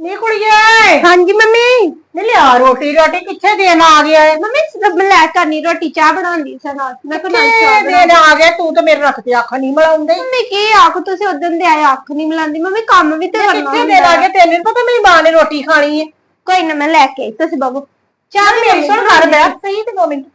ਨੀ ਕੁੜੀਏ। ਹਾਂਜੀ ਮੰਮੀ। ਨੀ ਲਿਆ ਰੋਟੀ ਰਾਟੀ ਕਿੱਥੇ ਦੇਣ ਆ ਗਿਆ ਏ? ਮੰਮੀ ਸਭ ਲੈ ਕਰਨੀ ਰੋਟੀ ਚਾਹ ਬਣਾਉਂਦੀ ਸੀ ਨਾਲ। ਮੈਂ ਕਿਹਾ ਨਾਲ ਚਾਹ ਕਿੱਥੇ ਬਣਾ ਦੇਣ ਆ ਗਿਆ? ਤੂੰ ਤੇ ਮੇਰੇ ਰੱਖ ਤੇ ਅੱਖ ਨਹੀਂ ਮਲਾਉਂਦੇ। ਮੰਮੀ ਕੀ ਆਖ ਤੁਸੀਂ ਉਦੋਂ ਦੇ ਆਏ ਅੱਖ ਨਹੀਂ ਮਿਲਾਂਦੀ ਮੰਮੀ ਕੰਮ ਵੀ ਤੇ ਕਰਨਾ ਕਿੱਥੇ ਦੇਣ ਆ ਗਿਆ? ਤੈਨੂੰ ਨੀ ਪਤਾ ਮੇਰੀ ਮਾਂ ਨੇ ਰੋਟੀ ਖਾਣੀ ਏ। ਕੋਈ ਨਾ ਮੈਂ ਲੈ ਕੇ ਆਈ ਤੁਸੀਂ ਬਾਬੂ। ਚਾਹ ਵੀ ਮੇਰੀ ਸੁਣ ਘਰ ਬੈਠ ਸਹੀ ਤੇ ਦੋ ਮਿੰਟ।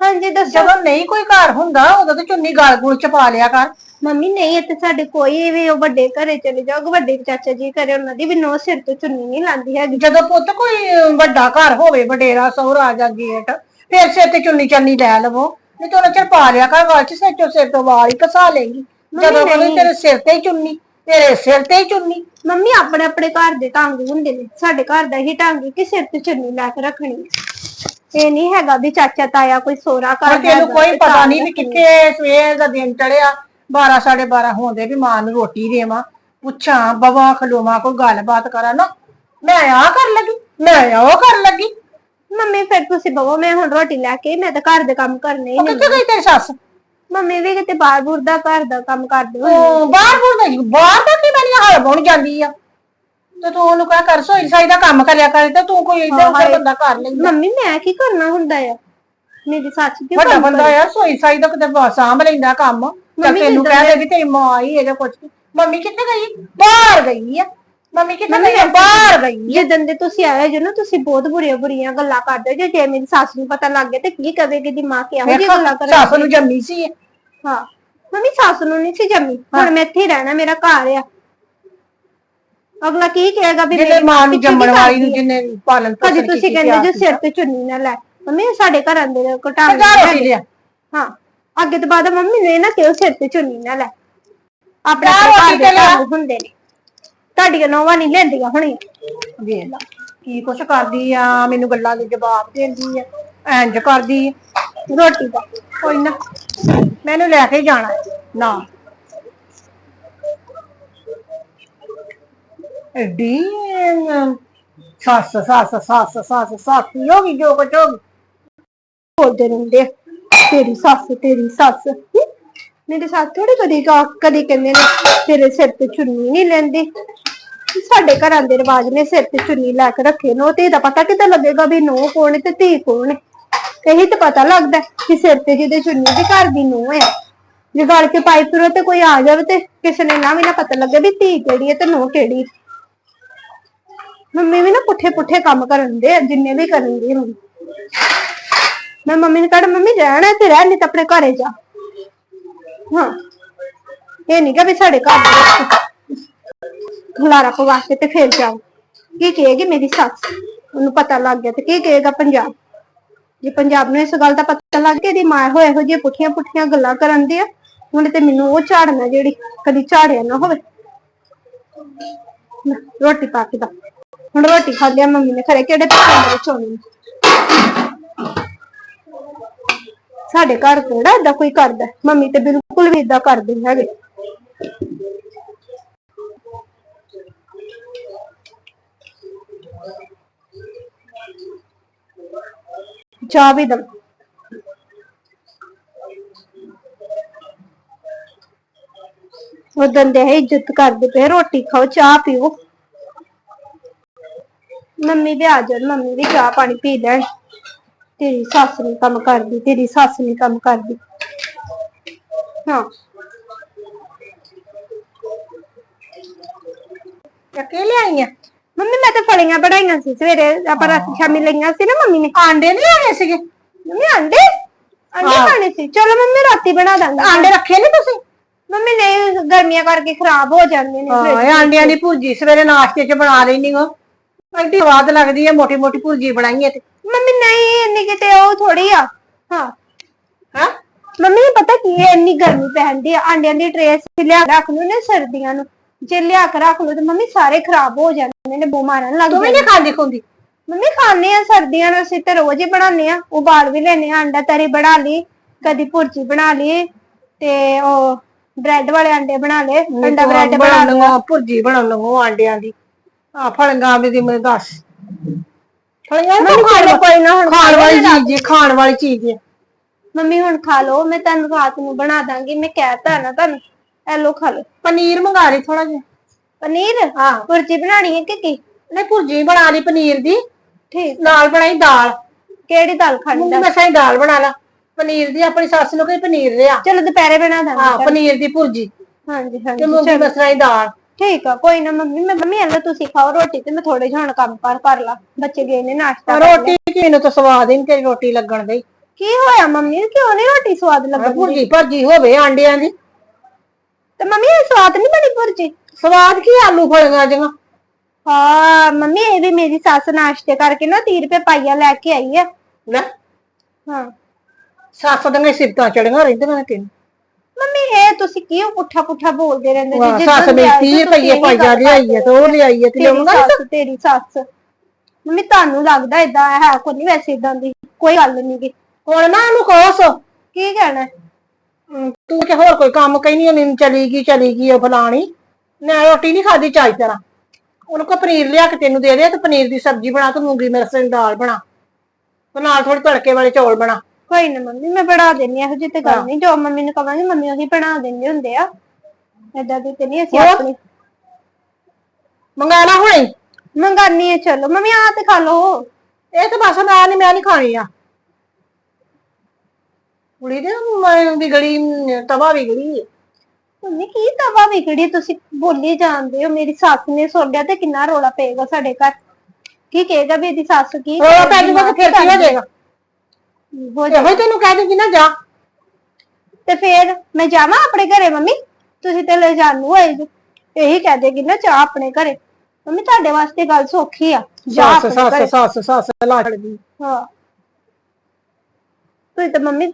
ਹਾਂਜੀ ਦੱਸੋ। ਜਦੋਂ ਨਹੀਂ ਕੋਈ ਘਰ ਹੁੰਦਾ ਉਦੋਂ ਤੇ ਚੁੰਨੀ ਗਲ ਗੁਲ ਚ ਪਾ ਲਿਆ ਕਰ। ਮੰਮੀ ਨਹੀਂ ਇੱਥੇ ਸਾਡੇ ਕੋਈ ਵੀ ਉਹ ਵੱਡੇ ਘਰੇ ਚਲੇ ਜਾਓ ਵੱਡੇ ਚਾਚਾ ਜੀ ਘਰੇ ਉਹਨਾਂ ਦੀ ਵੀ ਨੋ ਸਿਰ ਤੋਂ ਚੁੰਨੀ ਨਹੀਂ ਲਾਂਦੀ ਹੈਗੀ। ਜਦੋਂ ਪੁੱਤ ਕੋਈ ਵੱਡਾ ਘਰ ਹੋਵੇ ਵਡੇਰਾ ਸਹੁਰਾ ਜਾਂ ਗੇਟ ਫਿਰ ਸਿਰ ਤੇ ਚੁੰਨੀ ਚੰਨੀ ਲੈ ਲਵੋ। ਨਹੀਂ ਤਾਂ ਉਹਨਾਂ ਚਿਰ ਪਾ ਲਿਆ ਕਰ ਗਲ ਚ ਸਿਰ ਚੋਂ ਸਿਰ ਤੋਂ ਵਾਲ ਹੀ ਕਸਾ ਲੇਗੀ ਜਦੋਂ ਨਹੀਂ। ਤੇਰੇ ਸਿਰ ਤੇ ਹੀ ਚੁੰਨੀ ਤੇਰੇ ਸਿਰ ਤੇ ਹੀ ਚੁੰਨੀ। ਮੰਮੀ ਆਪਣੇ ਆਪਣੇ ਘਰ ਦੇ ਢੰਗ ਹੁੰਦੇ ਨੇ। ਸਾਡੇ ਘਰ ਦਾ ਹੀ ਢੰਗ ਕਿ ਸਿਰ ਤੇ ਚੁੰਨੀ ਲੈ ਕੇ ਰੱਖਣੀ। ਇਹ ਨਹੀਂ ਹੈਗਾ ਵੀ ਚਾਚਾ ਤਾਇਆ ਕੋਈ ਸੋਹਰਾ ਘਰ ਤੈਨੂੰ ਕੋਈ ਪਤਾ ਨਹੀਂ ਵੀ ਕਿੱਥੇ ਸਵੇਰ ਦਾ ਦਿਨ ਚੜਿਆ 12 12:30 ਹੁੰਦੇ ਵੀ ਮਾਂ ਨੂੰ ਰੋਟੀ ਦੇਵਾਂ। ਪੁੱਛਾਂ ਬਵਾ ਖਲੋਵਾਂ ਕੋਈ ਗੱਲਬਾਤ ਕਰਾਂ ਨਾ। ਮੈਂ ਆ ਕਰ ਲੱਗੀ ਮੈਂ ਉਹ ਕਰ ਲੱਗੀ। ਮੰਮੀ ਫਿਰ ਤੁਸੀਂ ਬਵੋ ਮੈਂ ਹੁਣ ਰੋਟੀ ਲੈ ਕੇ ਮੈਂ ਤਾਂ ਘਰ ਦੇ ਕੰਮ ਕਰਨੇ ਹੀ ਉਹ ਨੇ ਕਿੱਥੇ ਗਈ ਤੇਰੀ ਸੱਸ? ਮੰਮੀ ਵੀ ਕਿਤੇ ਬਾਹਰ ਬੂਰ ਦਾ ਘਰ ਦਾ ਕੰਮ ਕਰਦੇ ਹੋਏ ਉਹ ਬਾਹਰ ਬੁਰ ਦਾ ਬਾਹਰ ਦਾ ਕੀ ਮੈਨੂੰ ਹਾਲ ਬਣ ਜਾਂਦੀ ਆ? ਤੇ ਤੂੰ ਉਹਨੂੰ ਕਹਿ ਕਰ ਸੋਈ ਸਾਈ ਦਾ ਕੰਮ ਕਰਿਆ ਕਰ ਤੇ ਤੂੰ ਕੋਈ ਇੱਧਰ ਉੱਧਰ ਬੰਦਾ ਕਰ ਲੈਂਦਾ। ਮੰਮੀ ਮੈਂ ਕੀ ਕਰਨਾ ਹੁੰਦਾ ਆ? ਮੇਰੀ ਸੱਸ ਦੀ ਵੱਡਾ ਬੰਦਾ ਆ ਸੋਈ ਸਾਈ ਦਾ ਕਿਤੇ ਬਾ- ਸਾਂਭ ਲੈਂਦਾ ਕੰਮ। ਮੰਮੀ ਤੈਨੂੰ ਜਿੱਦਾਂ ਕਹਿੰਦੇ ਵੀ ਤੇਰੀ ਮਾਂ ਆਈ ਇਹਦੇ ਕੁਛ ਮੰਮੀ ਕਿੱਥੇ ਗਈ? ਬਾਹਰ ਗਈ ਆ। ਮੰਮੀ ਕਿੱਥੇ ਗਈ ਆ? ਬਾਹਰ ਗਈ ਆ। ਜਦੋਂ ਦੇ ਤੁਸੀਂ ਆਏ ਜੋ ਨਾ ਤੁਸੀਂ ਬਹੁਤ ਬੁਰੀਆਂ ਬੁਰੀਆਂ ਗੱਲਾਂ ਕਰਦੇ ਹੋ ਜੇ। ਜੇ ਮੇਰੀ ਸੱਸ ਨੂੰ ਪਤਾ ਲੱਗ ਗਿਆ ਤੇ ਕੀ ਕਵੇਗੀ ਦੀ ਮਾਂ ਕਿਹੋ ਜਿਹੀ ਵੇਖੋ, ਗੱਲਾਂ ਕਰੇ ਸੱਸ ਨੂੰ ਜੰਮੀ ਸੀ। ਇਹ। ਹਾਂ। ਮੰਮੀ ਸੱਸ ਨੂੰ ਨਹੀਂ ਸੀ ਜੰਮੀ। ਹੁਣ ਮੈਂ ਇੱਥੇ ਹੀ ਰਹਿਣਾ ਮੇਰਾ ਘਰ ਆ। ਅਗਲਾ ਕੀ ਕਹੇਗਾ ਵੀ ਜਿਹਨੇ ਮੇਰੀ ਮਾਂ ਨੂੰ ਪਿੱਛੇ ਕੀ ਜੰਮਣ ਵਾਲੀ ਕਰਦੀ ਨੂੰ ਹੈ? ਜਿਹਨੇ ਪਾਲਣ ਕਦੀ ਪੋਸ਼ਣ ਤੁਸੀਂ ਕੀਤੀ ਕਹਿੰਦੇ। ਜੋ ਸਿਰ ਤੇ। ਚੁੰਨੀ ਨਾ ਲੈ। ਮੰਮੀ ਇਹ ਸਾਡੇ ਘਰਾਂ ਜਾ ਰੋਟੀ ਲਿਆ। ਹਾਂ। ਅੱਗੇ ਤੋਂ ਬਾਅਦ ਮੰਮੀ ਨੇ ਨਾ ਕਿਉਂ ਸਿਰ ਤੇ ਚੁੰਨੀ ਨਾ ਲੈ। ਆਪਣੇ ਜਾ ਆਪਣੇ ਘਰ ਰੋਟੀ ਦੇ ਤੇ ਲਿਆ। ਕੰਮ ਹੁੰਦੇ ਨੇ। ਤੁਹਾਡੀਆਂ ਨੋਵਾਂ ਨਹੀਂ ਲੈਂਦੀਆਂ ਹੁਣੀ ਵੇਖ ਲਾ ਕੀ ਕੁਛ ਕਰਦੀ ਆ ਮੈਨੂੰ ਗੱਲਾਂ ਦੇ ਜਵਾਬ ਦਿੰਦੀ ਆ ਇੰਜ ਕਰਦੀ ਆ। ਰੋਟੀ ਦਾ ਕੋਈ ਨਾ ਮੈਨੂੰ ਲੈ ਕੇ ਜਾਣਾ ਨਾ। ਐਡੀ ਅਮ, ਸੱਸ ਸੱਸ ਸੱਸ ਸੱਸ ਸੱਸ ਹੋ ਗਈ ਜੋ ਕੁਛ ਹੋ ਗਈ ਬੋਲਦੇ ਰਹਿੰਦੇ ਆ, ਤੇਰੀ ਸੱਸ ਤੇਰੀ ਸੱਸ ਹਮ? ਮੇਰੀ ਸੱਸ ਥੋੜੀ ਕਦੀ ਕਾ- ਕਦੀ ਕਹਿੰਦੇ ਨੇ ਤੇਰੇ ਸਿਰ ਤੇ ਚੁੰਨੀ ਨਹੀਂ ਲੈਂਦੀ ਸਾਡੇ ਘਰਾਂ ਦੇ ਰਿਵਾਜ ਨੇ ਸਿਰ ਤੇ ਚੁੰਨੀ ਲੈ ਕੇ ਰੱਖੇ ਨੋ ਤੇ ਇਹਦਾ ਪਤਾ ਕਿੱਦਾਂ ਲੱਗੇਗਾ ਵੀ ਨੋ ਕੌਣ ਹੈ ਤੇ ਧੀ ਕੌਣ ਹੈ ਇਹੀ ਤਾਂ ਪਤਾ ਲੱਗਦਾ ਹੈ ਕਿ ਸਿਰ ਤੇ ਜਿਹਦੇ ਚੁੰਨੀ ਦੀ ਘਰ ਦੀ ਨੋ ਹੈ ਜੇ ਗੱਲ ਕੇ ਪਾਈ ਫਿਰੋ ਤੇ ਕੋਈ ਆ ਜਾਵੇ ਤੇ ਕਿਸੇ ਨੇ ਨਾ ਵੀ ਨਾ ਪਤਾ ਲੱਗੇ ਵੀ ਧੀ ਕਿਹੜੀ ਹੈ ਤੇ ਨੋ ਕਿਹੜੀ ਹੈ। ਮੰਮੀ ਵੀ ਨਾ ਪੁੱਠੇ ਪੁੱਠੇ ਕੰਮ ਕਰਨ ਦੇ ਆ, ਜਿੰਨੇ ਵੀ ਕਰਨ ਦੇ ਹੁਣ ਮੈਂ ਮੰਮੀ ਨੇ ਕਹੜਾ ਮੰਮੀ ਰਹਿਣਾ ਤੇ ਰਹਿ ਨਹੀਂ ਤਾਂ ਆਪਣੇ ਘਰੇ ਜਾ। ਹਾਂ। ਇਹ ਨਹੀਂ ਕਿ ਵੀ ਸਾਡੇ ਘਰ ਦੇ ਪਵਾ ਕੇ ਤੇ ਫੇਰ ਜਾਓ। ਕੀ ਕਹੇਗੀ ਮੇਰੀ ਸੱਸ? ਉਹਨੂੰ ਪਤਾ ਲੱਗ ਗਿਆ ਤੇ ਕੀ ਕਹੇਗਾ ਪੰਜਾਬ? ਜੇ ਪੰਜਾਬ ਨੂੰ ਇਸ ਗੱਲ ਦਾ ਪਤਾ ਲੱਗ ਗਿਆ, ਇਹਦੀ ਮਾਂ ਹੋਏ ਇਹੋ ਜਿਹੀ ਪੁੱਠੀਆਂ ਪੁੱਠੀਆਂ ਗੱਲਾਂ ਕਰਨ ਦੀ ਆ ਹੁਣ ਤੇ ਮੈਨੂੰ ਉਹ ਝਾੜਨਾ ਜਿਹੜੀ ਕਦੀ ਝਾੜਿਆ ਨਾ ਹੋਵੇ। ਰੋਟੀ ਪਾ ਕੇ ਦਾ। ਹੁਣ ਰੋਟੀ ਖਾ ਲਿਆ ਮੰਮੀ ਨੇ, ਖਰੇ ਕਿਹੜੇ ਪਸੰਦ ਵਿੱਚ ਹੋਣੀ ਸਾਡੇ ਘਰ ਕਿਹੜਾ ਏਦਾਂ ਕੋਈ ਕਰਦਾ? ਮੰਮੀ ਤੇ ਬਿਲਕੁਲ ਵੀ ਏਦਾਂ ਕਰਦੇ ਹੈਗੇ। ਚਾਹ ਵੀ ਦਮ। ਉਦੋਂ ਦੇ ਇੱਜ਼ਤ ਕਰਦੇ ਪਏ, ਰੋਟੀ ਖਾਓ, ਚਾਹ ਪੀਓ। ਮੰਮੀ ਵੀ ਆ ਜਾਣ, ਮੰਮੀ ਵੀ ਚਾਹ ਪਾਣੀ ਪੀ ਲੈਣ। ਤੇਰੀ ਸੱਸ ਨਹੀਂ ਕੰਮ ਕਰਦੀ ਤੇਰੀ ਸੱਸ ਨਹੀਂ ਕੰਮ ਕਰਦੀ। ਹਾਂ। ਚੱਕੇ ਲਿਆਈਆਂ। ਮੰਮੀ ਮੈਂ ਤਾਂ ਫਲੀਆਂ ਬਣਾਈਆਂ ਸੀ ਸਵੇਰੇ ਆਪਾਂ ਰਾਤ ਸ਼ਾਮੀ ਲਈਆਂ ਸੀ ਨਾ ਮੰਮੀ ਨੇ। ਆਂਡੇ ਨਹੀਂ ਆਏ ਸੀਗੇ? ਮੰਮੀ ਆਂਡੇ? ਆਂਡੇ ਖਾਣੇ ਸੀ? ਚਲੋ ਮੰਮੀ ਰਾਤੀ ਬਣਾ ਦਾਂਗਾ। ਆਂਡੇ ਰੱਖੇ ਨਹੀਂ ਤੁਸੀਂ? ਮੰਮੀ ਨਹੀਂ ਗਰਮੀਆਂ ਕਰਕੇ ਖਰਾਬ ਹੋ ਜਾਂਦੇ ਨੇ ਹਾਂ ਇਹ ਆਂਡਿਆਂ ਦੀ ਭੁਰਜੀ ਸਵੇਰੇ ਨਾਸ਼ਤੇ 'ਚ ਬਣਾ ਲੈਣੀ ਹੋ ਐਡੀ ਸਵਾਦ ਲੱਗਦੀ ਹੈ ਮੋਟੀ ਮੋਟੀ ਭੁਰਜੀ ਬਣਾਈ ਹੈ ਤੇ। ਮੰਮੀ ਨਹੀਂ ਇੰਨੀ ਕਿਤੇ ਉਹ ਥੋੜੀ ਆ। ਹਾਂ। ਹਾਂ? ਮੰਮੀ ਪਤਾ ਕੀ ਹੈ ਇੰਨੀ ਗਰਮੀ ਪੈਂਦੀ ਆ ਆਂਡਿਆਂ ਦੀ ਟ੍ਰੇ ਲਿਆ ਰੱਖ ਲਓ ਨੇ ਸਰਦੀਆਂ ਨੂੰ। ਜੇ ਲਿਆ ਕੇ ਰੱਖ ਲਓ ਤੇ ਮੰਮੀ ਸਾਰੇ ਖਰਾਬ ਹੋ ਜਾਂਦੇ ਨੇ ਬਿਮਾਰਨ ਲੱਗ ਤੂੰ ਵੀ ਜਾਂਦੇ ਨਹੀਂ ਖਾਂਦੀ ਖੁੰਦੀ? ਮੰਮੀ ਖਾਣੇ ਆ ਸਰਦੀਆਂ ਨੂੰ ਅਸੀਂ ਤੇ ਰੋਜ਼ ਹੀ ਬਣਾਉਂਦੇ ਆ ਉਬਾਲ ਵੀ ਲੈਨੇ ਆ ਅੰਡਾ ਤਰੀ ਬਣਾ ਲਈ ਕਦੀ ਭੁਰਜੀ ਬਣਾ ਲਈ ਤੇ ਉਹ ਬ੍ਰੈਡ ਵਾਲੇ ਅੰਡੇ ਬਣਾ ਲਏ ਅੰਡਾ ਬ੍ਰੈਡ ਬਣਾ ਬਣਾਉਣ ਨੂੰ ਭੁਰਜੀ ਬਣਾਉਣ ਨੂੰ ਆਂਡਿਆਂ ਦੀ। ਆ ਫਲੀਆਂ ਵੀ ਦੀ ਮੈਨੂੰ ਦੱਸ। ਮੰਮੀ ਚਲੋ ਕੋਈ ਨਾ ਹੁਣ ਖਾਣ ਵਾਲੀ ਚੀਜ਼ ਹੈ ਖਾਣ ਵਾਲੀ ਚੀਜ਼ ਹੈ ਮੰਮੀ ਹੁਣ ਖਾ ਲਓ ਮੈਂ ਤੁਹਾਨੂੰ ਰਾਤ ਨੂੰ ਬਣਾ ਦਾਂਗੀ ਮੈਂ ਕਹਿਤਾ ਨਾ ਤੁਹਾਨੂੰ। ਐ ਲੋ ਖਾ ਲਓ। ਪਨੀਰ ਮੰਗਾ ਲਈ ਥੋੜਾ ਜਿਹਾ। ਪਨੀਰ? ਹਾਂ। ਭੁਰਜੀ ਬਣਾਣੀ ਹੈ ਕਿ ਕੀ? ਨਹੀਂ ਭੁਰਜੀ ਬਣਾ ਲਈ ਪਨੀਰ ਦੀ। ਠੀਕ। ਨਾਲ ਬਣਾਈ ਦਾਲ। ਕਿਹੜੀ ਦਾਲ ਖਾਣੀ ਮੁੰਗੀ ਮਸਾਂ ਦੀ ਦਾਲ ਬਣਾ ਲਾ। ਪਨੀਰ ਦੀ ਆਪਣੀ ਸੱਸ ਨੂੰ ਕਹੀ ਪਨੀਰ ਲਿਆ। ਚਲੋ ਦੁਪਹਿਰੇ ਬਣਾ ਹਾਂ ਦਾਂਗੇ ਪਨੀਰ ਦੀ ਭੁਰਜੀ ਹਾਂਜੀ ਤੇ ਹਾਂਜੀ ਮੂੰਗੀ ਮਸਰਾਂ ਦੀ ਦਾਲ। ਠੀਕ ਆ ਕੋਈ ਨਾ ਮੰਮੀ ਮੈਂ ਮੰਮੀ ਅੱਲਾ ਤੁਸੀਂ ਖਾਓ ਰੋਟੀ ਤੇ ਮੈਂ ਥੋੜੇ ਜਿਹਾ ਹੁਣ ਕੰਮ ਕਰ ਕਰ ਲਾ। ਬੱਚੇ ਗਏ ਨੇ ਨਾਸ਼ਤਾ ਕਰਨ। ਰੋਟੀ ਕੀ ਮੈਨੂੰ ਤਾਂ ਸਵਾਦ ਹੀ ਨਹੀਂ ਤੇਰੀ ਰੋਟੀ ਲੱਗਣ ਦੀ। ਕੀ ਹੋਇਆ ਮੰਮੀ? ਕਿਉਂ ਨਹੀਂ ਰੋਟੀ ਸਵਾਦ ਲੱਗਦੀ ਭੁਰਜੀ ਭੱਜੀ ਹੋਵੇ ਆਂਡਿਆਂ ਦੀ। ਤੇ ਮੰਮੀ ਇਹ ਸਵਾਦ ਨਹੀਂ ਬਣੀ ਭੁਰਜੀ? ਸਵਾਦ ਕੀ ਆਲੂ ਫਲੀਆਂ ਜਿਹੀਆਂ? ਹਾਂ ਮੰਮੀ ਇਹ ਵੀ ਮੇਰੀ ਸੱਸ ਨਾਸ਼ਤੇ ਕਰਕੇ ਨਾ 30 ਰੁਪਏ ਪਾਈਆ ਲੈ ਕੇ ਆਈ ਆ। ਲੈ। ਹਾਂ। ਸੱਸ ਦੀਆਂ ਸਿਫਤਾਂ ਚੜੀਆਂ ਰਹਿੰਦੀਆਂ ਨੇ ਤੈਨੂੰ। ਮੰਮੀ ਇਹ ਤੁਸੀਂ ਕਿਉਂ ਪੁੱਠਾ ਪੁੱਠਾ ਬੋਲਦੇ ਰਹਿੰਦੇ ਵਾਹ, ਜਿੱਦਾਂ ਸੱਸ ਦੇ ਮੇਰੀ ਆਏ 30 ਤੇ ਤੁਸੀਂ ਰੁਪਏ ਪਾਈਆ ਗੱਲ ਲਿਆਈ ਹੈ ਤੇ ਉਹ ਲਿਆਈ ਹੈ ਤੇ ਲਿਆਉਂਗਾ ਸੱਸ ਤੇਰੀ ਸੱਸ। ਮੰਮੀ ਤੁਹਾਨੂੰ ਲੱਗਦਾ ਏਦਾਂ ਹੈ ਕੋਈ ਨਹੀਂ ਵੈਸੇ ਇਦਾਂ ਦੀ ਕੋਈ ਗੱਲ ਨਹੀਂ ਗੀ। ਹੁਣ ਨਾ ਉਹਨੂੰ ਕਹੋ ਸੋ ਕੀ ਕਹਿਣਾ ਹੈ? ਹਮ, ਤੂੰ ਕਿ ਹੋਰ ਕੋਈ ਕੰਮ ਕਹਿਨੀ ਨਹੀਂ ਚਲੀ ਗਈ ਚਲੀ ਗਈ ਉਹ ਫਲਾਣੀ। ਮੈਂ ਰੋਟੀ ਨਹੀਂ ਖਾਦੀ ਚਾਈ ਤਰ੍ਹਾਂ। ਉਹਨੂੰ ਕੋ ਪਨੀਰ ਲਿਆ ਕੇ ਤੈਨੂੰ ਦੇ ਦੇ ਤੇ ਪਨੀਰ ਦੀ ਸਬਜ਼ੀ ਬਣਾ ਤੇ ਮੂੰਗੀ ਮਿਰਚ ਦੀ ਦਾਲ ਬਣਾ। ਤੇ ਨਾਲ ਥੋੜੀ ਤੜਕੇ ਵਾਲੇ ਚੌਲ ਬਣਾ। ਕੋਈ ਨਾ ਮੰਮੀ ਮੈਂ ਬਣਾ ਦਿੰਨੀ ਆ ਇਹੋ ਜਿਹੀ ਤੇ ਗੱਲ ਨਹੀਂ। ਜੋ ਮੰਮੀ ਨੂੰ ਕਵਾਂਗੀ ਮੰਮੀ ਉਹੀ ਬਣਾ ਦਿੰਦੇ ਹੁੰਦੇ ਆ। ਏਦਾਂ ਦੀ ਤੇ ਨਹੀਂ ਅਸੀਂ ਹੋਰ? ਆਪਣੀ। ਮੰਗਾ ਲਾ ਹੁਣੇ। ਮੰਗਾਨੀ ਹੈ ਚਲੋ। ਮੰਮੀ ਆ ਤੇ ਖਾ ਲਓ। ਇਹ ਤਾਂ ਬਸ ਮੈਂ ਨਹੀਂ ਮੈਂ ਨਹੀਂ ਖਾਣੀ ਆ। ਕੁੜੀ ਦੇ ਮੈਂ ਵਿਗੜੀ ਤਵਾ ਵਿਗੜੀ ਹੈ। ਮੰਮੀ ਕੀ ਤਵਾ ਵਿਗੜੀ? ਤੁਸੀਂ ਬੋਲੀ ਜਾਂਦੇ ਹੋ। ਮੇਰੀ ਸੱਸ ਨੇ ਸੁਣ ਲਿਆ ਤੇ ਕਿੰਨਾ ਰੋਲਾ ਪਏਗਾ ਸਾਡੇ ਘਰ। ਕੀ ਕਹੇਗਾ ਵੀ ਇਹਦੀ ਸੱਸ ਕੀ ਉਹ ਕਰਦੀ, ਮਾਂ ਮੈਂ ਫਿਰ ਕੀ ਹੋ ਜਾਏਗਾ ਹੋ ਇਹੋ ਹੀ ਤੈਨੂੰ ਕਹਿ ਦਿੰਦੀ ਨਾ ਜਾ। ਤੇ ਫੇਰ ਮੈਂ ਜਾਵਾਂ ਆਪਣੇ ਘਰੇ ਮੰਮੀ? ਤੁਸੀਂ ਤੇ ਲੈ ਜਾਣੂ ਹੋਏ ਜੀ। ਇਹੀ ਕਹਿ ਦੇਗੀ ਨਾ ਚਾਹ ਆਪਣੇ ਘਰੇ। ਮੰਮੀ ਤੁਹਾਡੇ ਵਾਸਤੇ ਗੱਲ ਸੌਖੀ ਆ। ਜਾ ਸੱਸ ਆਪਣੇ ਘਰੇ। ਸੱਸ ਸੱਸ ਸੱਸ ਲਾ ਛੱਡਦੀ ਹਾਂ। ਤੁਸੀਂ ਤਾਂ ਮੰਮੀ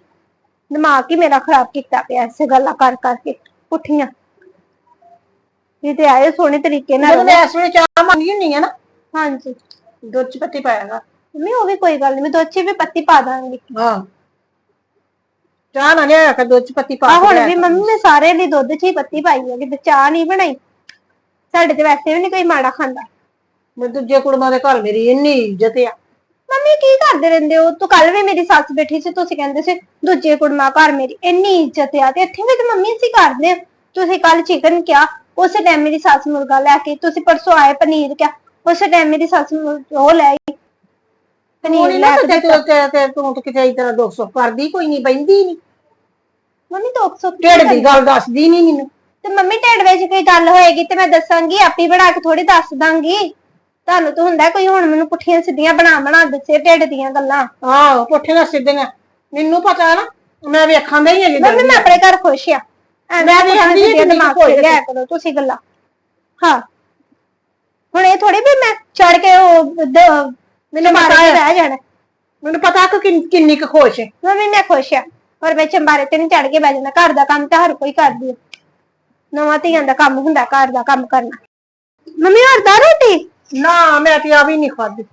ਦਿਮਾਗ ਹੀ ਮੇਰਾ ਖਰਾਬ ਕੀਤਾ ਪਿਆ ਐਸੇ ਗੱਲਾਂ ਕਰ ਕਰਕੇ ਪੁੱਠੀਆਂ ਇਹ ਤੇ ਆਏ ਸੋਹਣੇ ਤਰੀਕੇ ਨਾਲ। ਜਦੋਂ ਮੈਂ ਇਸ ਵੇਲੇ ਚਾਹ ਮੰਗੀ ਹੁੰਨੀ ਆ ਨਾ ਹਾਂਜੀ। ਦੁੱਧ ਚ ਪੱਤੀ ਪਾਇਆਗਾ ਮੰਮੀ ਉਹ ਵੀ ਕੋਈ ਗੱਲ ਨਹੀਂ ਮੈਂ ਦੁੱਧ 'ਚ ਵੀ ਪੱਤੀ ਪਾ ਦਾਂਗੀ। ਹਾਂ। ਚਾਹ ਨਾ ਲਿਆ ਕਰ ਦੁੱਧ ਚ ਪੱਤੀ ਪਾ ਆ ਕੇ ਹੁਣ ਲਿਆ ਵੀ ਕਰ। ਮੰਮੀ ਨੇ ਸਾਰੇ ਲਈ ਦੁੱਧ 'ਚ ਹੀ ਪੱਤੀ ਪਾਈ ਹੈ ਕਿ ਚਾਹ ਨਹੀਂ ਬਣਾਈ। ਸਾਡੇ ਤੇ ਵੈਸੇ ਵੀ ਨਹੀਂ ਕੋਈ ਮਾੜਾ ਖਾਂਦਾ। ਮੈਂ ਦੂਜੇ ਕੁੜਮਾਂ ਦੇ ਘਰ ਮੇਰੀ ਇੰਨੀ ਇੱਜ਼ਤ ਆ। ਮੰਮੀ ਕੀ ਕਰਦੇ ਰਹਿੰਦੇ ਹੋ? ਤੂੰ ਕੱਲ ਵੀ ਮੇਰੀ ਸੱਸ ਬੈਠੀ ਸੀ ਤੁਸੀਂ ਕਹਿੰਦੇ ਸੀ ਦੂਜੇ ਕੁੜਮਾ ਘਰ ਮੇਰੀ ਇੰਨੀ ਇੱਜ਼ਤ ਆ ਤੇ ਇੱਥੇ ਵੀ ਤੇ ਮੰਮੀ ਅਸੀਂ ਕਰਦੇ ਤੁਸੀਂ ਕੱਲ ਚਿਕਨ ਕਿਹਾ ਉਸੇ ਟਾਈਮ ਮੇਰੀ ਸੱਸ ਮੁਰਗਾ ਲੈ ਕੇ ਤੁਸੀਂ ਪਰਸੋਂ ਆਏ ਪਨੀਰ ਕਿਹਾ ਉਸੇ ਟਾਈਮ ਮੇਰੀ ਸੱਸ ਮੁਰ- ਉਹ ਲੈ ਆਈ। ਪਨੀਰ ਲੈ ਨਾ ਕੇ ਤੇ ਤੂੰ ਤੇ ਤੇ ਤੂੰ ਤੇ ਕਿਤੇ ਇਤਨਾ ਦੁੱਖ ਸੁੱਖ ਕਰਦੀ ਕੋਈ ਨਹੀਂ ਬੈਂਦੀ ਨਹੀਂ। ਮੰਮੀ ਤੋਂ ਸੁੱਕ ਢਿੱਡ ਦੀ ਗੱਲ ਦੱਸਦੀ ਨਹੀਂ ਮੈਨੂੰ। ਤੇ ਮੰਮੀ ਢਿੱਡ ਵਿੱਚ ਕੋਈ ਗੱਲ ਹੋਏਗੀ ਤੇ ਮੈਂ ਦੱਸਾਂਗੀ ਆਪੀ ਬਣਾ ਕੇ ਥੋੜੀ ਦੱਸ ਦਾਂਗੀ। ਤੁਹਾਨੂੰ ਤਾਂ ਹੁੰਦਾ ਕੋਈ ਹੁਣ ਮੈਨੂੰ ਪੁੱਠੀਆਂ ਸਿੱਧੀਆਂ ਬਣਾ ਬਣਾ ਦੱਸੇ ਢਿੱਡ ਦੀਆਂ ਗੱਲਾਂ। ਆਹੋ ਪੁੱਠੀਆਂ ਸਿੱਧੀਆਂ। ਮੈਨੂੰ ਪਤਾ ਨਾ ਮੈਂ ਵੇਖਾਂ ਦਾ ਹੀ ਹੈ ਮੰਮੀ ਮੈਂ ਆਪਣੇ ਘਰ ਖੁਸ਼ ਆ। ਐਵੇਂ ਮੈਂ ਵੀ ਪੁੱਠੀਆਂ ਹਾਂ ਸਿੱਧੀਆਂ ਕਿ ਦਿਮਾਗ ਕੋਈ ਤੇ ਲਿਆ ਕਰੋ ਤੁਸੀਂ ਗੱਲਾਂ। ਹਾਂ। ਹੁਣ ਇਹ ਥੋੜੀ ਵੀ ਮੈਂ ਚੜ ਕੇ ਉਹ ਦ- ਮੈਨੂੰ ਮਾਰ ਕੇ ਰਹਿ ਜਾਣਾ। ਮੈਨੂੰ ਪਤਾ ਕਿ ਕਿੰਨ- ਕਿੰਨੀ ਕੁ ਖੁਸ਼ ਹੈ। ਮੰਮੀ ਮੈਂ ਖੁਸ਼ ਆ। ਪਰ ਮੈਂ ਚੰਬਾਰੇ ਤੇ ਨਹੀਂ ਚੜ ਕੇ ਬਹਿ ਜਾਣਾ ਘਰ ਦਾ ਕੰਮ ਤਾਂ ਹਰ ਕੋਈ ਕਰਦੀ ਹੈ ਨਵਾਂ ਧੀਆਂ ਦਾ ਕੰਮ ਹੁੰਦਾ ਘਰ ਦਾ ਕੰਮ ਕਰਨਾ। ਮੰਮੀ ਹੋਰ ਦਾ ਰੋਟੀ? ਨਾ ਮੈਂ ਤੇ ਆ ਵੀ ਨਹੀਂ ਖਾਦੀ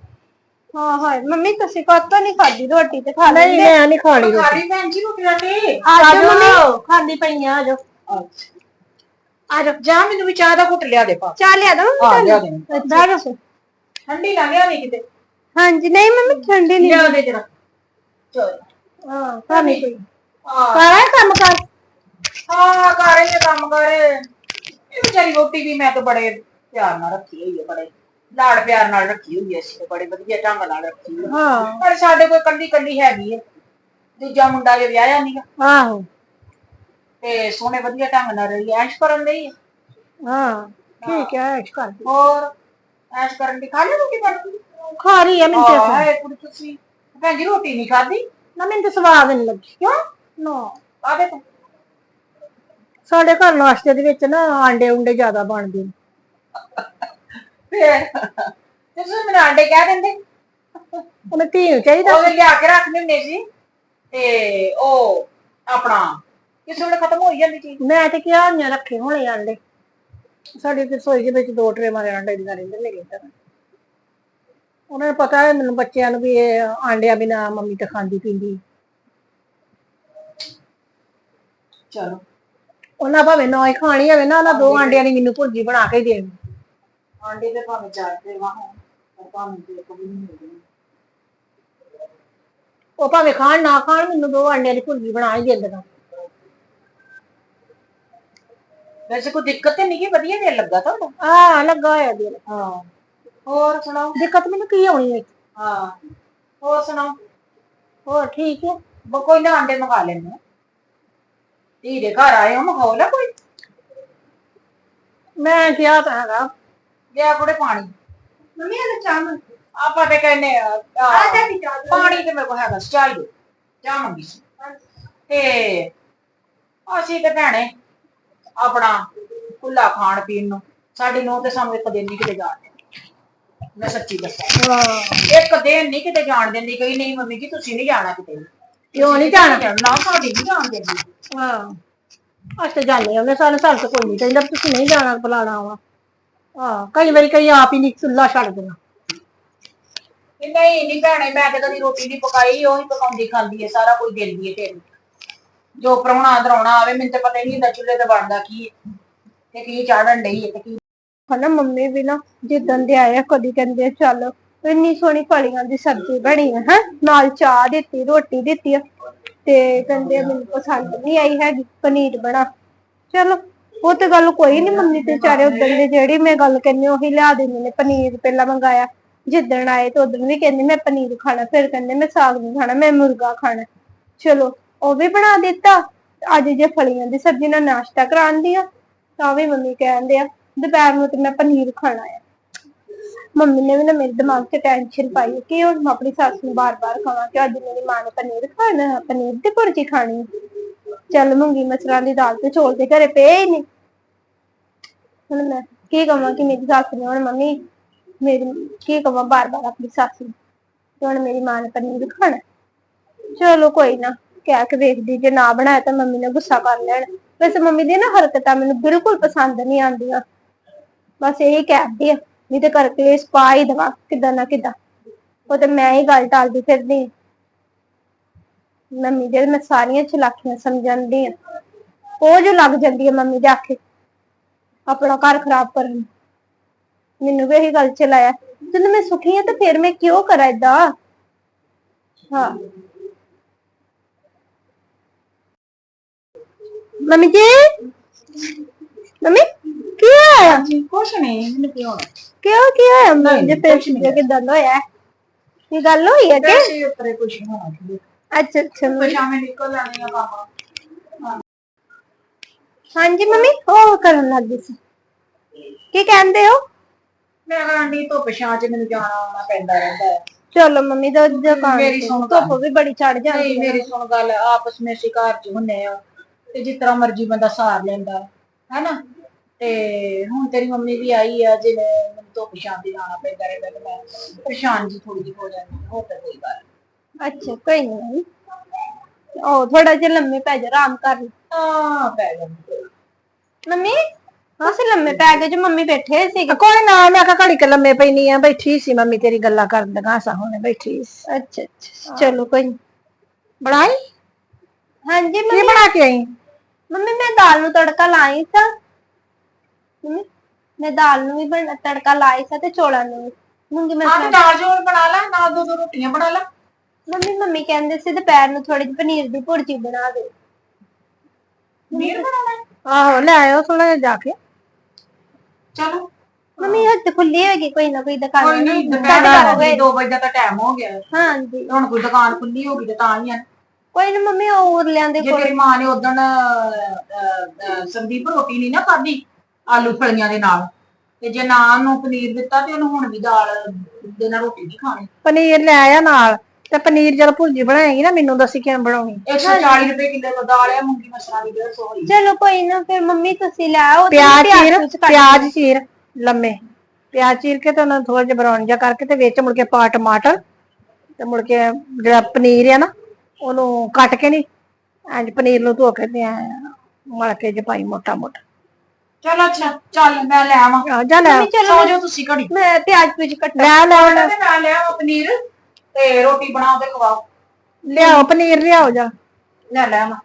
ਹਾਂ ਹਾਂ ਮੰਮੀ ਤੁਸੀਂ ਕਦੋਂ ਨਹੀਂ ਖਾਦੀ ਰੋਟੀ ਤੇ ਖਾ ਨਹੀਂ ਲੈਂਦੇ? ਮੈਂ ਨਹੀਂ ਖਾਣੀ ਰੋਟੀ। ਭੈਣ ਜੀ ਰੋਟੀ ਰਾਟੀ ਆ ਜਾਓ। ਮੰਮੀ। ਖਾਂਦੀ ਪਈਆਂ ਆ ਜਾਓ। ਆ ਜਾ ਜਾ ਮੈਨੂੰ ਵੀ ਚਾਹ ਦਾ ਘੁੱਟ ਲਿਆ ਦੇ ਪਾ। ਚਾਹ ਲਿਆ ਲਿਆ ਦੇ। ਅੱਛਾ। ਦੱਸੋ ਠੰਡੀ ਨਾ ਲਿਆ ਨਹੀਂ ਕਿਤੇ। ਹਾਂਜੀ ਨਹੀਂ ਮੰਮੀ ਠੰਡੀ ਨਹੀਂ ਲਿਆ ਦੇ ਜਰਾ। ਚਲ। ਹਾਂ ਪਈ ਆ ਕਰਾਂ ਕੰਮ ਕਰ? ਹਾਂ ਕਰੇ ਕੰਮ ਕਰ। ਇਹ ਵਿਚਾਰੀ ਰੋਟੀ ਵੀ ਮੈਂ ਤਾਂ ਬੜੇ ਪਿਆਰ ਨਾਲ ਰੱਖੀ ਹੋਈ ਹੈ ਬੜੇ ਲਾੜ ਪਿਆਰ ਨਾਲ ਰੱਖੀ ਹੋਈ ਹੈ ਅਸੀਂ ਬੜੇ ਵਧੀਆ ਢੰਗ ਨਾਲ ਰੱਖੀ ਹੋਈ ਹੈ। ਪਰ ਸਾਡੇ ਕੋਈ ਕੱਲੀ ਕੱਲੀ ਹੈਗੀ ਹੈ ਦੂਜਾ ਮੁੰਡਾ ਜੇ ਵਿਆਹਿਆ ਨਹੀਂਗਾ ਆਹੋ। ਤੇ ਸੋਹਣੇ ਵਧੀਆ ਢੰਗ ਨਾਲ ਰਹੀ ਐਸ਼ ਕਰਨ ਲਈ ਹੈ। ਠੀਕ ਹੈ। ਐਸ਼ ਕਰ। ਹੋਰ ਐਸ਼ ਕਰਨ ਦੀ ਖਾ ਲਈ ਰੋਟੀ ਪਾਣੀ? ਖਾ ਰਹੀ ਹੈ ਮੈਨੂੰ ਤੇ ਹਾਂ ਇਹ ਕੁੜੀ ਤੁਸੀਂ ਭੈਣ ਜੀ ਰੋਟੀ ਨਹੀਂ ਖਾਦੀ ਨਾ ਮੈਨੂੰ ਤੇ ਸਵਾਦ ਨਹੀਂ ਲੱਗੀ। ਕਿਉਂ? ਨਾ। ਆਦੇ ਤੂੰ ਸਾਡੇ ਘਰ ਨਾਸ਼ਤੇ ਦੇ ਵਿੱਚ ਨਾ ਆਂਡੇ ਉਂਡੇ ਜ਼ਿਆਦਾ ਬਣਦੇ ਨੇ। ਫੇਰ? ਤੁਸੀਂ ਮੈਨੂੰ ਆਂਡੇ ਕਹਿ ਦਿੰਦੇ? ਉਹਨੇ ਧੀ ਨੂੰ ਚਾਹੀਦਾ। ਉਹ ਲਿਆ ਕੇ ਰੱਖਦੇ ਹੁੰਦੇ ਸੀ। ਤੇ ਉਹ ਆਪਣਾ ਕਿਸੇ ਵੇਲੇ ਖਤਮ ਹੋ ਹੀ ਜਾਂਦੀ ਚੀਜ਼। ਮੈਂ ਤੇ ਕਿਹਾ ਮੈਂ ਰੱਖੇ ਹੋਣੇ ਆਂਡੇ। ਸਾਡੇ ਤੇ ਰਸੋਈ ਦੇ ਵਿੱਚ ਦੋ ਟਰੇ ਮਾਰੇ ਆਂਡੇ ਦੀਆਂ ਰਹਿੰਦੇ ਨੇ ਤਾਂ ਉਹਨਾਂ ਨੂੰ ਪਤਾ ਹੈ ਮੈਨੂੰ ਬੱਚਿਆਂ ਨੂੰ ਵੀ ਇਹ ਆਂਡਿਆਂ ਬਿਨਾ ਮੰਮੀ ਤਾਂ ਖਾਂਦੀ ਪੀਂਦੀ। ਚਲੋ। ਉਹਨਾਂ ਭਾਵੇਂ ਨਾ ਹੀ ਖਾਣੀ ਹੋਵੇ ਨਾ ਉਹਨਾਂ ਦੋ ਆਂਡਿਆਂ ਦੀ ਮੈਨੂੰ ਭੁਰਜੀ ਬਣਾ ਕੇ ਦੇਣੀ ਆਂਡੇ ਤੇ ਭਾਵੇਂ ਚਾਰ ਤੇ ਵਾਹ ਪਰ ਭਾਵੇਂ ਤੇ ਇੱਕ ਵੀ ਨਹੀਂ ਮਿਲਦੀ ਉਹ ਭਾਵੇਂ ਖਾਣ ਨਾ ਖਾਣ ਮੈਨੂੰ ਦੋ ਆਂਡਿਆਂ ਦੀ ਭੁਰਜੀ ਬਣਾ ਹੀ ਦਿੰਦਾ ਵੈਸੇ ਕੋਈ ਦਿੱਕਤ ਤੇ ਨਹੀਂ ਕਿ ਵਧੀਆ ਦੇ ਲੱਗਾ ਤੁਹਾਨੂੰ? ਆ ਲੱਗਾ ਹੋਇਆ ਦਿਲ। ਹਾਂ। ਹੋਰ ਸੁਣਾਓ? ਦਿੱਕਤ ਮੈਨੂੰ ਕੀ ਆਉਣੀ ਹੈ? ਹਾਂ ਹੋਰ ਸੁਣਾਓ? ਹੋਰ ਠੀਕ ਹੈ। ਬ ਕੋਈ ਨਾ ਆਂਡੇ ਮੰਗਾ ਲੈਣੇ ਧੀ ਦੇ ਘਰ ਆਏ ਹੋ ਮੰਗਾਓ ਲੈ ਕੋਈ? ਮੈਂ ਕਿਹਾ ਤਾਂ ਹੈਗਾ। ਲਿਆ ਕੁੜੇ ਪਾਣੀ? ਮੰਮੀ ਇਹ ਚਾਹ ਮੰਗ। ਆਪਾਂ ਤੇ ਕਹਿੰਦੇ ਆ ਆ ਚਾਹ ਪਾਣੀ ਤੇ ਮੇਰੇ ਕੋਲ ਹੈਗਾ ਸੀ, ਚਾਹ ਹੀ ਦਿਓ। ਚਾਹ ਮੰਗੀ ਸੀ। ਤੇ ਅਸੀਂ ਤੇ ਭੈਣੇ ਆਪਣਾ ਖੁੱਲਾ ਖਾਣ ਪੀਣ ਨੂੰ ਸਾਡੀ ਨੂੰ ਤੇ ਸਾਨੂੰ ਇੱਕ ਦਿਨ ਨਹੀਂ ਕਿਤੇ ਜਾਣ ਦਿੰਦੀ ਮੈਂ ਸੱਚੀ ਦੱਸਾਂ। ਇੱਕ ਦਿਨ ਨਹੀਂ ਕਿਤੇ ਜਾਣ ਦਿੰਦੀ ਕਹੀ ਨਹੀਂ ਮੰਮੀ ਜੀ ਤੁਸੀਂ ਨਹੀਂ ਜਾਣਾ ਕਿਤੇ ਵੀ। ਕਿਉਂ ਨਹੀਂ ਜਾਣਾ? ਨਾ ਸਾਡੀ ਨਹੀਂ ਜਾਣ ਦਿੰਦੀ। ਹਾਂ। ਅਸੀਂ ਤਾਂ ਜਾਂਦੇ ਹਾਂ ਸਾਨੂੰ ਸਾਨੂੰ ਤਾਂ ਕੋਈ ਨਹੀਂ ਕਹਿੰਦਾ ਵੀ ਤੁਸੀਂ ਨਹੀਂ ਜਾਣਾ ਬੁਲਾਣਾ ਵਾ। ਹਾਂ ਕਈ ਵਾਰੀ ਕਈ ਆਪ ਹੀ ਨਹੀਂ ਚੁੱਲਾ ਛੱਡ ਦੇਣਾ ਨਹੀਂ ਨਹੀਂ ਨਹੀਂ ਭੈਣੇ ਮੈਂ ਤੇ ਕਦੀ ਰੋਟੀ ਨਹੀਂ ਪਕਾਈ ਉਹੀ ਪਕਾਉਂਦੀ ਖਾਂਦੀ ਹੈ ਸਾਰਾ ਕੁਝ ਦਿੰਦੀ ਹੈ ਤੈਨੂੰ ਜੋ ਪ੍ਰਾਹੁਣਾ ਦਰਾਉਣਾ ਆਵੇ ਮੈਨੂੰ ਤੇ ਪਤਾ ਹੀ ਨਹੀਂ ਹੁੰਦਾ ਚੁੱਲ੍ਹੇ ਤੇ ਬਣਦਾ ਕੀ ਹੈ ਤੇ ਕੀ ਚਾੜਨ ਡਈ ਹੈ ਤੇ ਕੀ ਹਨਾ ਮੰਮੀ ਵੀ ਨਾ ਜਿੱਦਣ ਦੇ ਆਏ ਆ, ਕਦੀ ਕਹਿੰਦੇ ਆ, ਚੱਲ ਇੰਨੀ ਸੋਹਣੀ ਫਲੀਆਂ ਦੀ ਸਬਜ਼ੀ ਬਣੀ ਹੈ ਹੈ? ਨਾਲ ਚਾਹ ਦਿੱਤੀ ਰੋਟੀ ਦਿੱਤੀ ਆ। ਤੇ ਕਹਿੰਦੇ ਆ, ਮੈਨੂੰ ਪਸੰਦ ਨਹੀਂ ਆਈ ਹੈਗੀ ਪਨੀਰ ਬਣਾ। ਚਲੋ ਉਹ ਤੇ ਗੱਲ ਕੋਈ ਨਹੀਂ ਮੰਮੀ ਤੇ ਚਾਰੇ ਉਦੋਂ ਦੇ ਜਿਹੜੀ ਮੈਂ ਗੱਲ ਕਹਿੰਦੀ ਉਹੀ ਲਿਆ ਦਿੰਦੇ ਨੇ ਪਨੀਰ ਪਹਿਲਾਂ ਮੰਗਾਇਆ। ਜਿੱਦਣ ਆਏ ਤੇ ਉਦੋਂ ਵੀ ਕਹਿੰਦੇ ਮੈਂ ਪਨੀਰ ਖਾਣਾ ਫਿਰ ਕਹਿੰਦੇ ਮੈਂ ਸਾਗ ਨਹੀਂ ਖਾਣਾ ਮੈਂ ਮੁਰਗਾ ਖਾਣਾ। ਚਲੋ ਉਹ ਵੀ ਬਣਾ ਦਿੱਤਾ। ਅੱਜ ਜੇ ਫਲੀਆਂ ਦੀ ਸਬਜ਼ੀ ਨਾਲ ਨਾਸ਼ਤਾ ਕਰਾਉਂਦੀ ਆ ਤਾਂ ਵੀ ਮੰਮੀ ਕਹਿੰਦੇ ਆ ਦੁਪਹਿਰ ਨੂੰ ਤੇ ਮੈਂ ਪਨੀਰ ਖਾਣਾ ਆ ਮੰਮੀ ਨੇ ਵੀ ਨਾ ਮੇਰੇ ਦਿਮਾਗ 'ਚ ਟੈਨਸ਼ਨ ਪਾਈ ਕਿ ਹੁਣ ਮੈਂ ਆਪਣੀ ਸੱਸ ਨੂੰ ਬਾਰ-ਬਾਰ ਕਹਾਂ ਕਿ ਅੱਜ ਮੇਰੀ ਮਾਂ ਨੇ ਪਨੀਰ ਖਾਣਾ ਹੈ, ਪਨੀਰ ਦੀ ਭੁਰਜੀ ਖਾਣੀ ਹੈ। ਚੱਲ ਮੂੰਗੀ ਮਸਰਾਂ ਦੀ ਦਾਲ ਤੇ ਚੌਲ ਤੇ ਘਰੇ ਪਏ ਹੀ ਨਹੀਂ ਹੁਣ ਮੈਂ ਕੀ ਕਹਾਂ ਕਿ ਮੇਰੀ ਸੱਸ ਨੇ ਹੁਣ ਮੰਮੀ ਮੇਰੀ ਕੀ ਕਹਾਂ ਬਾਰ-ਬਾਰ ਆਪਣੀ ਸੱਸ ਨੂੰ ਕਿ ਹੁਣ ਮੇਰੀ ਮਾਂ ਨੇ ਪਨੀਰ ਖਾਣਾ ਹੈ। ਚਲੋ ਕੋਈ ਨਾ ਕਹਿ ਕੇ ਵੇਖਦੀ ਜੇ ਨਾ ਬਣਾਇਆ ਤਾਂ ਮੰਮੀ ਨੇ ਗੁੱਸਾ ਕਰ ਲੈਣਾ ਵੈਸੇ ਮੰਮੀ ਦੀਆਂ ਨਾ ਹਰਕਤਾਂ ਮੈਨੂੰ ਬਿਲਕੁਲ ਪਸੰਦ ਨਹੀਂ ਆਉਂਦੀਆਂ ਬਸ ਇਹੀ ਕਹਿੰਦੀ ਆ, ਨਹੀਂ ਤੇ ਕਰਕੇ ਸਪਾ ਹੀ ਦਵਾ, ਕਿਦਾਂ ਨਾ ਕਿਦਾਂ। ਉਹ ਤੇ ਮੈਂ ਹੀ ਗੱਲ ਟਾਲਦੀ ਫਿਰਦੀ ਮੰਮੀ ਦੇ, ਮੈਂ ਸਾਰੀਆਂ ਚਲਾਕੀਆਂ ਸਮਝਾਂਦੀ ਆ। ਉਹ ਜੋ ਲੱਗ ਜਾਂਦੀ ਹੈ ਮੰਮੀ ਦੇ ਆਖੇ, ਆਪਣਾ ਘਰ ਖਰਾਬ ਕਰਨ ਮੈਨੂੰ ਵੀ ਇਹੀ ਗੱਲ ਚਲਾਇਆ। ਜਦੋਂ ਮੈਂ ਸੁਖੀ ਆ ਤਾਂ ਫਿਰ ਮੈਂ ਕਿਉਂ ਕਰਾਂ ਏਦਾਂ? ਹਾਂ। ਮੰਮੀ ਜੀ? ਮੰਮੀ? ਹੋਇਆ? ਜੀ ਕੁਛ ਨਹੀਂ ਮੈਨੂੰ ਕੀ ਹੋਣਾ ਕਿਉਂ ਕੀ ਹੋਇਆ? ਮੰਮੀ ਕਿਦਾਂ ਦਾ ਹੋਇਆ? ਕੀ ਗੱਲ ਹੋਈ ਹੈ ਕਿ ਵੈਸੇ ਉੱਪਰੇ ਕੁਛ ਨਹੀਂ ਹੋਣਾ ਸੀ। ਅੱਛਾ ਅੱਛਾ ਮੰਮੀ। ਪਛਾਵੇਂ ਨਿਕਲ ਆਣੀ ਆ ਕੰਮ ਹਾਂਜੀ ਮੰਮੀ ਉਹ ਕਰਨ ਲੱਗ ਗਈ ਸੀ। ਕੀ ਕਹਿੰਦੇ ਹੋ? ਮੈਂ ਕਹਿੰਦੀ ਧੁੱਪ ਛਾਂ ਚ ਮੈਨੂੰ ਜਾਣਾ ਆਉਣਾ ਪੈਂਦਾ ਰਹਿੰਦਾ ਹੈ। ਚਲੋ ਮੰਮੀ ਦਾ ਦੁਕਾਨ ਮੇਰੀ ਤੇ ਸੁਣ ਗੱਲ। ਧੁੱਪ ਵੀ ਬੜੀ ਚੜ ਜਾਂਦੀ ਨਹੀਂ ਹੈ ਮੇਰੀ ਸੁਣ ਗੱਲ। ਆਪਸ ਵਿੱਚ ਸ਼ਿਕਾਰ ਚ ਹੁੰਨੇ ਆ ਤੇ ਜਿਸ ਤਰ੍ਹਾਂ ਮਰਜ਼ੀ ਬੰਦਾ ਸਾਰ ਲੈਂਦਾ ਹੈਨਾ ਤੇ ਹੁਣ ਤੇਰੀ ਮੰਮੀ ਵੀ ਆਈ ਆ ਜਿਵੇਂ ਮੈਨੂੰ ਧੁੱਪ ਦੀ ਜਾਣਾ ਪੈਂਦਾ ਰਹਿੰਦਾ ਤੇ ਮੈਂ ਪਰੇਸ਼ਾਨ ਜੀ ਥੋੜੀ ਜਿਹੀ ਹੋ ਜਾਂਦੀ ਹਾਂ, ਹੋਰ ਤਾਂ ਕੋਈ ਗੱਲ ਨੀ। ਅੱਛਾ ਕੋਈ ਨਹੀਂ ਉਹ ਥੋੜਾ ਜਿਹਾ ਲੰਮੇ ਪੈ ਜਾ ਆਰਾਮ ਕਰ ਲਓ। ਹਾਂ ਪੈ ਜਾਂਦੀ ਮੰਮੀ ਤੁਸੀਂ ਲੰਮੇ ਪੈ ਗਏ ਜੋ ਮੰਮੀ ਬੈਠੇ ਸੀਗੇ। ਕੋਈ ਨਾ ਮੈਂ ਕਿਹਾ ਘੜੀ ਕੇ ਲੰਮੇ ਪੈਣੀ ਆ ਬੈਠੀ ਸੀ ਮੰਮੀ ਤੇਰੀ ਗੱਲਾਂ ਕਰਨ ਲਗਾ ਸਾ ਹੁਣੇ ਬੈਠੀ ਸੀ। ਅੱਛਾ ਅੱਛਾ ਚਲੋ ਕੋਈ ਨੀ। ਬਣਾਈ? ਹਾਂਜੀ ਕੀ ਮੰਮੀ ਬਣਾ ਕੇ ਆਈ? ਮੰਮੀ ਮੈਂ ਦਾਲ ਨੂੰ ਤੜਕਾ ਲਾਈ ਸਾਂ ਮੰਮੀ ਮੈਂ ਦਾਲ ਨੂੰ ਵੀ ਬਣਾ ਤੜਕਾ ਲਾਈ ਸਾਂ ਤੇ ਚੋਲਾਂ ਨੂੰ ਵੀ। ਮੂੰਗੀ ਆਹ ਤੇ ਮਸਰਾਂ ਦਾਲ ਚੌਲ ਬਣਾ ਲੈ ਨਾਲ ਦੋ ਦੋ ਰੋਟੀਆਂ ਬਣਾ ਲੈ। ਮੰਮੀ ਮੰਮੀ ਕਹਿੰਦੇ ਸੀ ਦੁਪਹਿਰ ਨੂੰ ਥੋੜੀ ਜਿਹੀ ਪਨੀਰ ਦੀ ਭੁਰਜੀ ਬਣਾ ਦੇ। ਪਨੀਰ ਬਣਾਉਣਾ ਹੈ? ਆਹੋ ਲੈ ਆਇਓ ਥੋੜਾ ਜਿਹਾ ਜਾ ਕੇ। ਚਲੋ। ਮੰਮੀ ਹੱਥ ਖੁੱਲੀ ਹੋਏਗੀ ਕੋਈ ਨਾ ਕੋਈ ਦੁਕਾਨ ਕੋਈ ਨਹੀਂ ਦੁਪਹਿਰ ਘਰ ਦਾ ਹੋਏ। 2 ਵਜੇ ਦਾ ਤਾਂ ਟਾਈਮ ਹੋ ਗਿਆ। ਹਾਂਜੀ। ਹੁਣ ਕੋਈ ਦੁਕਾਨ ਖੁੱਲੀ ਹੋਗੀ ਤੇ ਤਾਂ ਹੀ ਆ। ਕੋਈ ਨਾ ਮੰਮੀ ਉਹ ਉਰਲਿਆਂ ਦੇ ਜੇ ਕੋਲ ਤੇਰੀ ਮਾਂ ਨੇ ਉਦੋਂ ਸੰਦੀਪ ਰੋਟੀ ਨਹੀਂ ਨਾ ਖਾਧੀ ਆਲੂ ਫਲੀਆਂ ਦੇ ਨਾਲ। ਤੇ ਜੇ ਨਾ ਉਹਨੂੰ ਪਨੀਰ ਦਿੱਤਾ ਤੇ ਉਹਨੂੰ ਹੁਣ ਵੀ ਦਾਲ ਦੇ ਨਾਲ ਰੋਟੀ ਨਹੀਂ ਖਾਣੀ। ਪਨੀਰ ਲੈ ਆਇਆ ਨਾਲ। ਤੇ ਪਨੀਰ ਜਦ ਭੁਰਜੀ ਬਣਾਏਗੀ ਨਾ ਮੈਨੂੰ ਦੱਸੀ ਕਿਵੇਂ ਬਣਾਉਣੀ। 140 ਰੁਪਏ ਕਿਲੋ ਦਾ ਦਾਲ ਹੈ ਮੂੰਗੀ ਮਸਰਾਂ ਦੀ 150 ਹੋਈ ਚਲੋ ਕੋਈ ਨਾ ਫਿਰ ਮੰਮੀ ਤੁਸੀਂ ਲੈ ਆਓ ਪਿਆਜ਼ ਚੀਰ ਪਿਆਜ਼ ਚੀਰ ਲੰਮੇ। ਪਿਆਜ਼ ਚੀਰ ਕੇ ਤੇ ਉਹਨਾਂ ਥੋੜਾ ਜਿਹਾ ਬਰਾਉਨ ਜਿਹਾ ਕਰਕੇ ਤੇ ਵਿੱਚ ਮੁੜ ਕੇ ਪਾ ਟਮਾਟਰ। ਤੇ ਮੁੜ ਕੇ ਜਿਹੜਾ ਪਨੀਰ ਆ ਨਾ ਉਹਨੂੰ ਕੱਟ ਕੇ ਨਹੀਂ ਇੰਜ ਪਨੀਰ ਨੂੰ ਧੋ ਕੇ ਤੇ ਐਂ ਮਲ ਕੇ ਜੇ ਪਾਈ ਮੋਟਾ ਮੋਟਾ ਚਲ ਅੱਛਾ ਚੱਲ ਮੈਂ ਲੈ ਆਵਾਂ। ਆਹ ਜਾ ਲੈ ਮੰਮੀ ਚਲੋ ਸੌ ਜਾਓ ਤੁਸੀਂ ਘੜੀ। ਮੈਂ ਪਿਆਜ਼ ਵਿੱਚ ਕੱਟਾਂ। ਲੈ ਲੈ ਲੈ ਤੇ ਮੈਂ ਲੈ ਆਵਾਂ ਪਨੀਰ ਤੇ ਰੋਟੀ ਬਣਾਓ ਤੇ ਖਵਾਓ। ਲਿਆਓ ਪਨੀਰ ਲਿਆਓ ਜਾ। ਲੈ ਲੈ ਆਵਾਂ।